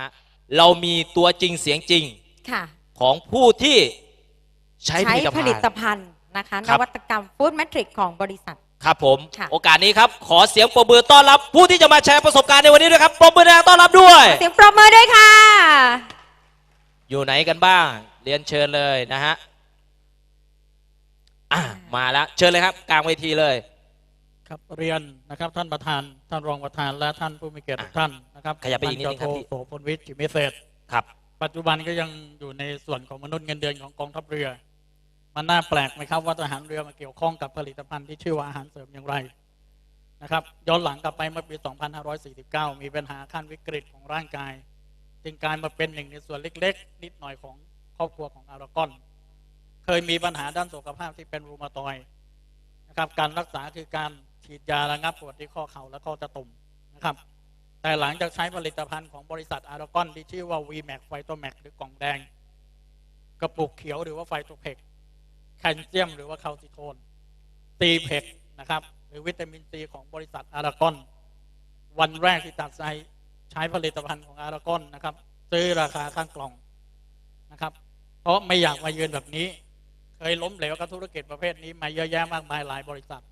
ฮะเรามีตัวจริงเสียงจริงค่ะ ของผู้ที่ใช้ผใช้ลิตผภัลิณตฑ์ ภัณฑ์นะคะคนรับ วัตกรรมฟู้ดแมทริกของบริษัท ครับผม ค่ะ โอกาสนี้ครับ ขอเสียงปรบมือต้อนรับ ผู้ที่จะมาแชร์ประสบการณ์ในวันนี้ด้วยครับปรบมือดังๆต้อนรับด้วย เสียงปรบมือด้วยค่ะ อยู่ไหนกันบ้าง เรียนเชิญเลยนะฮะอะมาแล้วเชิญเลยครับ กลางเวทีเลย ครับเรียนนะครับท่านประธานท่านรองประธานและท่านผู้มีเกียรติทุกท่านนะครับขยับไปอีกนิดนึงครับพัพี่โทโสพลวิทย์จิมิเศษครับ ปัจจุบันก็ยังอยู่ในส่วนของมนุษย์เงินเดือนของกองทัพเรือ มันน่าแปลกไหมครับว่าทหารเรือมาเกี่ยวข้องกับผลิตภัณฑ์ที่ชื่อว่าอาหารเสริมอย่างไรนะครับย้อนหลังกลับไปเมื่อปี 2549 มีปัญหาขั้นวิกฤตของร่างกาย จึงกลายมาเป็นหนึ่งในส่วนเล็ก ๆ นิดหน่อยของครอบครัวของอารากอน เคยมีปัญหาด้านสุขภาพที่เป็นรูมาตอยด์นะครับการรักษาคือการ ฉีดยาระงับปวดที่ข้อเข่าและข้อตะตุ่มนะครับ แต่หลังจากใช้ผลิตภัณฑ์ของบริษัทอารากอนที่ชื่อว่า VMAX ไฟโตแม็กหรือกล่องแดง กระปุกเขียวหรือว่าไฟโตเพกแคลเซียมหรือว่าคาลซิโทนซีเพกนะครับหรือวิตามินซีของบริษัทอารากอน วันแรกที่ตัดใจใช้ผลิตภัณฑ์ของอารากอนนะครับ ซื้อราคาข้างกล่องนะครับ เพราะไม่อยากมายืนแบบนี้ เคยล้มเหลวกับธุรกิจประเภทนี้มาเยอะแยะมากมายหลายบริษัท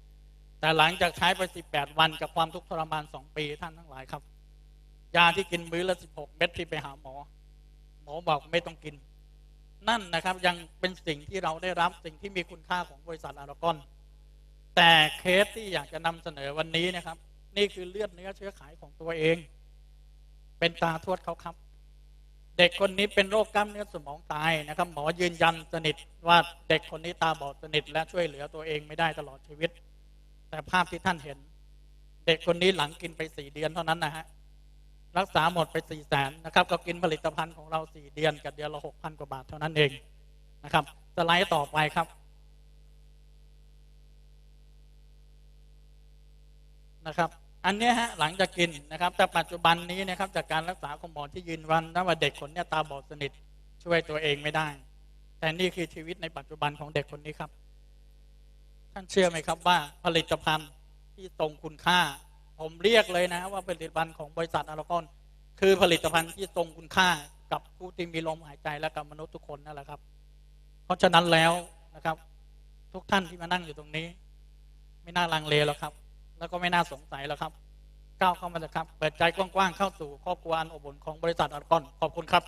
แต่หลังจากใช้ไป 18 วันกับความทุกข์ทรมาน 2 ปีท่านทั้งหลายครับ ยาที่กินมื้อละ 16 เม็ดที่ไปหาหมอ หมอบอกไม่ต้องกิน นั่นนะครับยังเป็นสิ่งที่เราได้รับสิ่งที่มีคุณค่าของบริษัทอารากอน แต่เคสที่อยากจะนำเสนอวันนี้นะครับ นี่คือเลือดเนื้อเชื้อไขของตัวเอง เป็นตาทวดเขาครับ เด็กคนนี้เป็นโรคกล้ามเนื้อสมองตายนะครับ หมอยืนยันสนิทว่าเด็กคนนี้ตาบอดสนิทและช่วยเหลือตัวเองไม่ได้ตลอดชีวิต แต่ภาพที่ท่านเห็น เด็กคนนี้หลังกินไปสี่เดือนเท่านั้นนะฮะ รักษาหมดไปสี่แสนนะครับ ก็กินผลิตภัณฑ์ของเราสี่เดือนกับเดือนละหกพันกว่าบาทเท่านั้นเองนะครับสไลด์ต่อไปครับนะครับ อันนี้ฮะหลังจากกินนะครับ แต่ปัจจุบันนี้นะครับจากการรักษาของหมอที่ยืนวันนะว่าเด็กคนนี้ตาบอดสนิทช่วยตัวเองไม่ได้ แต่นี่คือชีวิตในปัจจุบันของเด็กคนนี้ครับ ท่านเชื่อไหมครับว่าผลิตภัณฑ์ที่ทรงคุณค่า ผมเรียกเลยนะว่าผลิตภัณฑ์ของบริษัทอารากอนคือผลิตภัณฑ์ที่ทรงคุณค่ากับผู้ที่มีลมหายใจและกับมนุษย์ทุกคนนั่นแหละครับ เพราะฉะนั้นแล้วนะครับ ทุกท่านที่มานั่งอยู่ตรงนี้ ไม่น่าลังเลแล้วครับ แล้วก็ไม่น่าสงสัยแล้วครับ ก้าวเข้ามาเลยครับ เปิดใจกว้างๆเข้าสู่ครอบครัวอันอบอุ่นของบริษัทอารากอนขอบคุณครับ